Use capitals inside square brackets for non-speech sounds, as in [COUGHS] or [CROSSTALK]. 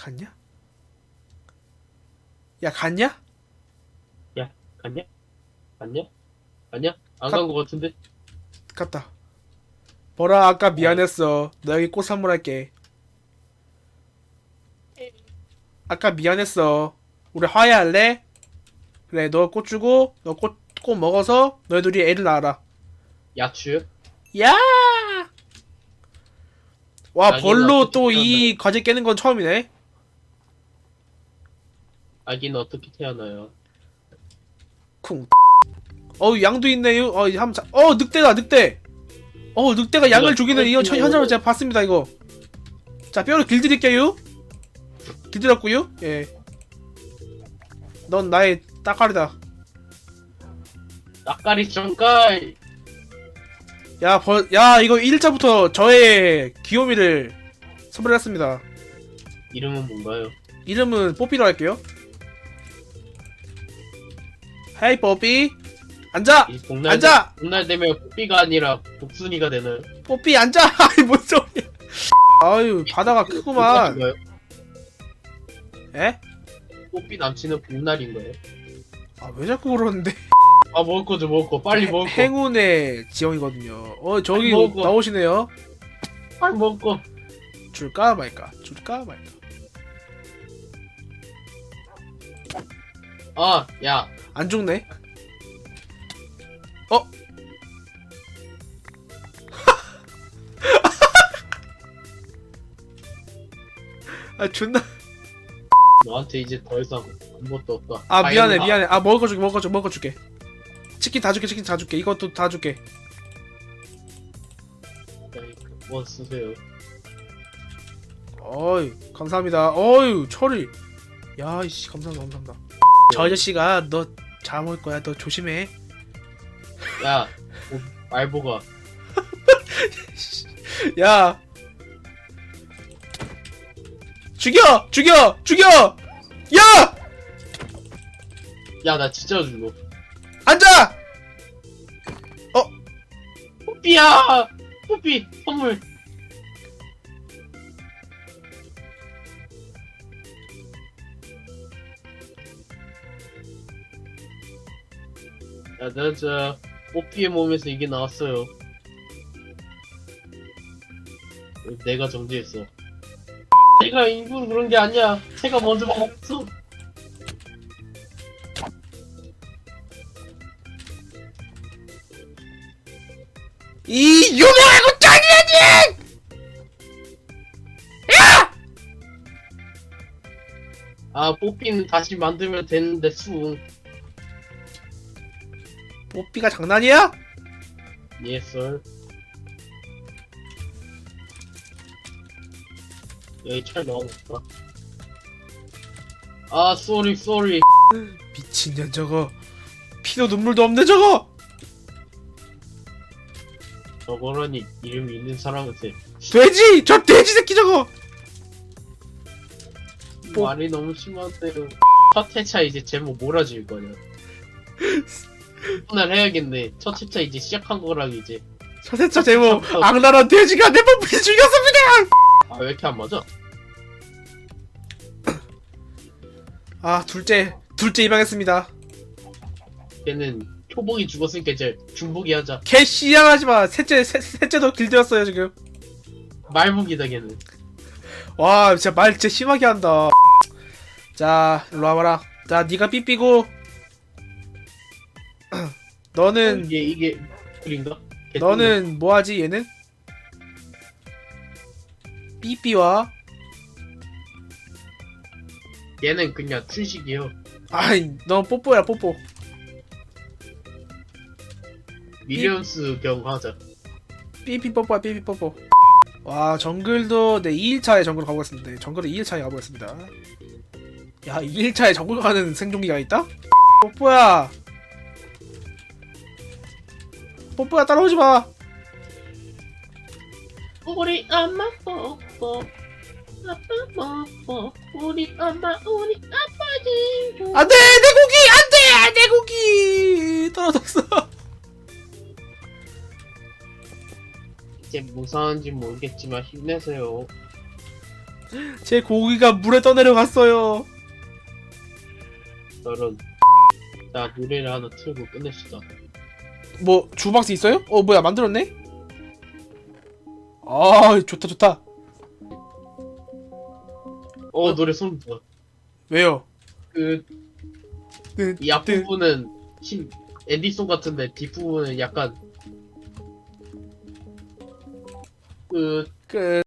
갔냐? 야 갔냐? 갔냐? 갔냐? 갔냐? 안 가- 간거 같은데? 갔다. 뭐라 아까 미안했어. 너에게 꽃 선물할게. 아까 미안했어. 우리 화해할래? 그래 너 꽃 주고 너 꽃 꽃 먹어서 너희 둘이 애를 낳아라. 야추? 야! 와 벌로 어떻게 또이 과제 깨는 건 처음이네. 아기는 어떻게 태어나요? 쿵. 어 양도 있네요. 어 이제 한번 자. 어 늑대다 늑대. 어 늑대가 양을 이거 죽이는 이 이거 현상을 제가 봤습니다 이거. 자 뼈를 길들일게요. 길들였고요. 예. 넌 나의 따까리다. 낙가리 정깔! 야, 벌, 야, 이거 1차부터 저의 귀요미를 선물했습니다. 이름은 뭔가요? 이름은 뽀삐로 할게요. 헤이, 뽀삐. 앉아! 이 복날, 앉아! 복날 되면 뽀삐가 아니라 복순이가 되나요? 뽀삐 앉아! [LAUGHS] 아이, 뭔 소리야. 아유, 바다가 크구만. 복날인가요? 에? 뽀삐 남친은 복날인가요? 아, 왜 자꾸 그러는데? 아 먹을 거죠 먹을 거 빨리 먹을 거 행운의 지형이거든요. 어, 저기 아니, 먹어. 나오시네요. 빨리 먹을 거 줄까 말까? 줄까 말까? 아, 야, 안 죽네. 어? [LAUGHS] 아 존나 너한테 이제 더 이상 아무것도 없다. 아 미안해. 미안해 아 먹을 거 줄게 먹을 거 줄게 먹을 거 줄게 치킨 다 줄게 치킨 다 줄게 이것도 다 줄게 아이, 그거 쓰세요. 어이 감사합니다 어이 철이 야이씨 감사합니다 감사합니다 저 아저씨가 너 잡아먹을 거야. 너 조심해. 야, 뭐, 말보가 [LAUGHS] 야. 죽여! 죽여! 죽여! 야! 야, 나 진짜 죽어. 앉아! 뽀삐야! 뽀삐! 선물! 야, 나 진짜 뽀삐의 몸에서 이게 나왔어요. 내가 정지했어. 내가 일부러 그런 게 아니야. 제가 먼저 먹었어. 이 유명한 꽃장이야지 아, 뽀삐는 다시 만들면 되는데, 수. 뽀삐가 장난이야? 예썰. 여기 철 넣어놓을까? 아, 쏘리, 쏘리. 미친년 저거 피도 눈물도 없네 저거 저거라니 이름 있는 사람한테 돼지 저 돼지 새끼 저거 뽀- 말이 너무 심한데요. 첫 회차 이제 제목 지을 거냐? [LAUGHS] 오늘 해야겠네. 첫 회차 이제 시작한 거랑 이제 첫회차 제목 악랄한 돼지가 내 뽀삐 죽였습니다 아 왜 이렇게 안 맞아? [COUGHS] 아 둘째 둘째 입양했습니다 걔는 초복이 죽었으니까 이제 중복이 하자. 개 씨양하지 마 셋째 셋, 셋째도 길들였어요 지금 말복이다 걔는. 와 진짜 말 진짜 심하게 한다 자 일로 와봐라 자 니가 삐삐고 [CLEARS THROAT] 너는 이게 이게 글인가? 너는 뭐하지 얘는? 삐삐와 얘는 그냥 춘식이요. 아이 너 뽀뽀야 뽀뽀 미리언스 경 하자. 삐삐 뽀뽀야 삐삐 뽀뽀 와 정글도 네 2일차에 정글 가보겠습니다 네, 정글은 2일차에 가보겠습니다 야 2일차에 정글 가는 생존기가 있다? 뽀뽀야 뽀뽀야 따라오지 마 우리 엄마 뽀뽀. 아빠 뽀뽀. 우리 엄마 우리 아빠지. 안돼 내 고기 안돼 내 고기 떨어졌어 이제 무사한지 모르겠지만 힘내세요. 제 고기가 물에 떠내려갔어요. 저런. 자, 노래를 하나 틀고 끝냅시다. 뭐 주박스 있어요? 어 뭐야 만들었네? 아 좋다 좋다. 어, 노래 소름 돋아. 왜요? 그, 네, 이 앞부분은 힘, 엔디송 같은데 뒷부분은 약간, 그, 끝.